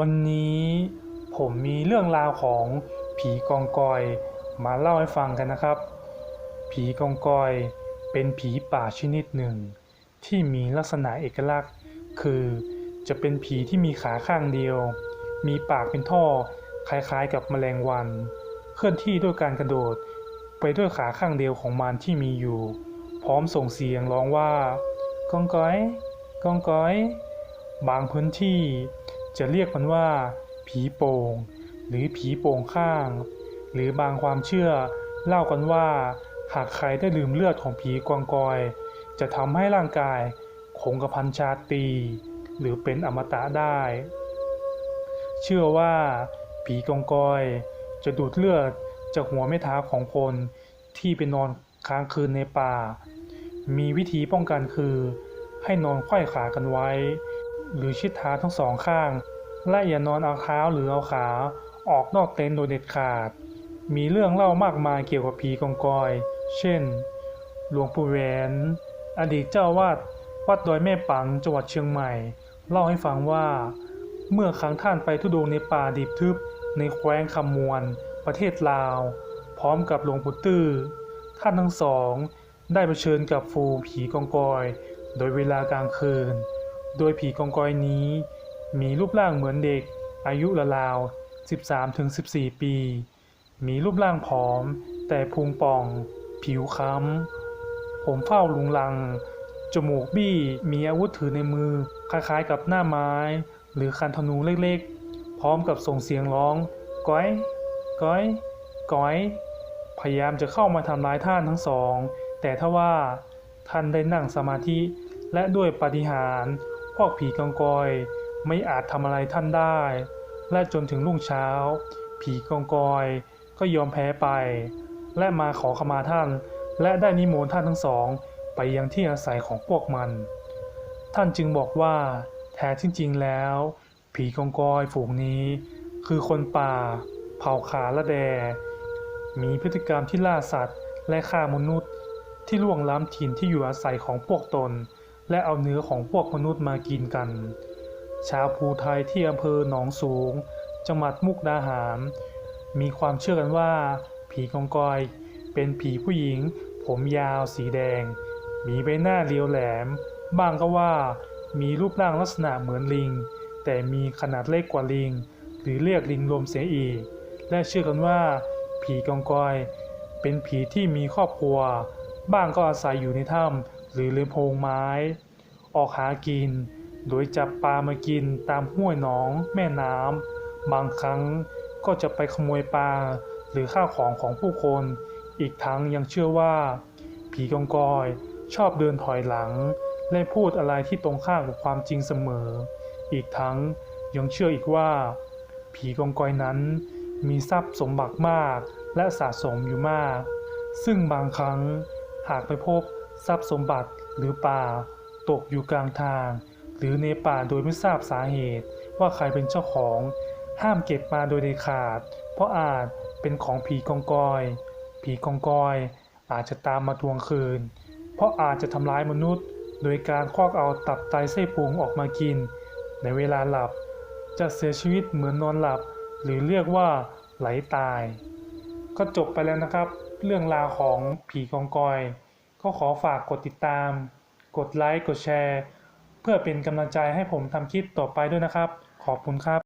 วันนี้ผมมีเรื่องราวของผีกองกอยมาเล่าให้ฟังกันนะครับ ผีกองกอยเป็นผีป่าชนิดหนึ่ง ที่มีลักษณะเอกลักษณ์ คือจะเป็นผีที่มีขาข้างเดียว มีปากเป็นท่อคล้ายๆกับแมลงวัน เคลื่อนที่ด้วยการกระโดด ไปด้วยขาข้างเดียวของมันที่มีอยู่ พร้อมส่งเสียงร้องว่ากองก้อยกองก้อย บางพื้นที่ จะเรียกมันว่า ผีโป่งหรือผีโป่งข้าง หรือบางความเชื่อ เล่ากันว่า หากใครได้ดื่มเลือดของผีกองกอย จะทำให้ร่างกายคงกระพันชาตี หรือเป็นอมตะได้ เชื่อว่า ผีกองกอย จะดูดเลือดจากหัวไม่เท้าของคนที่ไปนอนค้างคืนในป่า มีวิธีป้องกันคือ ให้นอนไขว้ขากันไว้ หรือชิดเท้าทั้งสองข้าง และอย่านอนเอาเท้าหรือเอาขาออกนอกเต็นท์โดยเด็ดขาด มีเรื่องเล่ามากมายเกี่ยวกับผีกองกอย เช่น หลวงปู่แหวน อดีตเจ้าวาดวัดดอยแม่ปังจังหวัดเชียงใหม่ เล่าให้ฟังว่า เมื่อครั้งท่านไปทุดงในป่าดิบทึบ ในแคว้นคำมวน ประเทศลาว พร้อมกับหลวงปู่ตื้อ ท่านทั้งสอง ได้เผชิญกับฟูผีกองกอย โดยเวลากลางคืน โดยผีกองกอยนี้ มีรูปร่างเหมือนเด็ก อายุราวๆ13-14 ปี มีรูปร่างผอม แต่พุงป่อง ผิวค้ำ ผมเฝ้าลุงลัง จมูกบี้ มีอาวุธถือในมือ คล้ายๆกับหน้าไม้ หรือคันธนูเล็กๆ พร้อมกับส่งเสียงร้อง ก้อยก้อย ก้อย พยายามจะเข้ามาทำร้ายท่านทั้งสอง แต่ถ้าว่าท่านได้นั่งสมาธิและด้วยปฏิหาร พวกผีกองกอยไม่อาจทำอะไรท่านได้ และจนถึงรุ่งเช้า ผีกองกอยก็ยอมแพ้ไป และมาขอขมาท่าน และได้นิมนต์ท่านทั้งสอง ไปยังที่อาศัยของพวกมัน ท่านจึงบอกว่า แท้ที่จริงแล้ว ผีกองกอยฝูงนี้ คือคนป่า เผ่าขาละแด มีพฤติกรรมที่ล่าสัตว์ และฆ่ามนุษย์ที่ล่วงล้ำถิ่นที่อยู่อาศัยของพวกตน และเอาเนื้อของพวกมนุษย์มากินกัน ชาวภูไทยที่อำเภอหนองสูง จังหวัดมุกดาหาร มีความเชื่อกันว่า ผีกองกอย เป็นผีผู้หญิง ผมยาวสีแดง มีใบหน้าเรียวแหลม บ้างก็ว่ามีรูปร่างลักษณะเหมือนลิง แต่มีขนาดเล็กกว่าลิง หรือเรียกลิงลมเสียอีก และเชื่อกันว่า ผีกองกอย เป็นผีที่มีครอบครัว บ้างก็อาศัยอยู่ในถ้ำ หรือริมโพงไม้ ออกหากิน โดยจับปลามากินตามห้วยหนอง แม่น้ำบางครั้งก็จะไปขโมยปลาหรือข้าวของของผู้คน อีกทั้งยังเชื่อว่า ผีกองกอยชอบเดินถอยหลัง และพูดอะไรที่ตรงข้ามกับความจริงเสมอ อีกทั้งยังเชื่ออีกว่า ผีกองกอยนั้นมีทรัพย์สมบัติมากและสะสมอยู่มาก ซึ่งบางครั้งหากไปพบ ทรัพย์สมบัติหรือป่า ตกอยู่กลางทาง หรือในป่าโดยไม่ทราบสาเหตุว่าใครเป็นเจ้าของ ห้ามเก็บมาโดยเด็ดขาด เพราะอาจเป็นของผีกองกอย ผีกองกอย อาจจะตามมาทวงคืน เพราะอาจจะทำร้ายมนุษย์ โดยการควักเอาตับไตไส้พุงออกมากิน ในเวลาหลับ จะเสียชีวิตเหมือนนอนหลับ หรือเรียกว่าไหลตาย ก็จบไปแล้วนะครับ เรื่องราวของผีกองกอย ก็ขอฝากกดติดตาม กดไลค์ กดแชร์ เพื่อเป็นกำลังใจให้ผมทำคลิปต่อไปด้วยนะครับ ขอบคุณครับ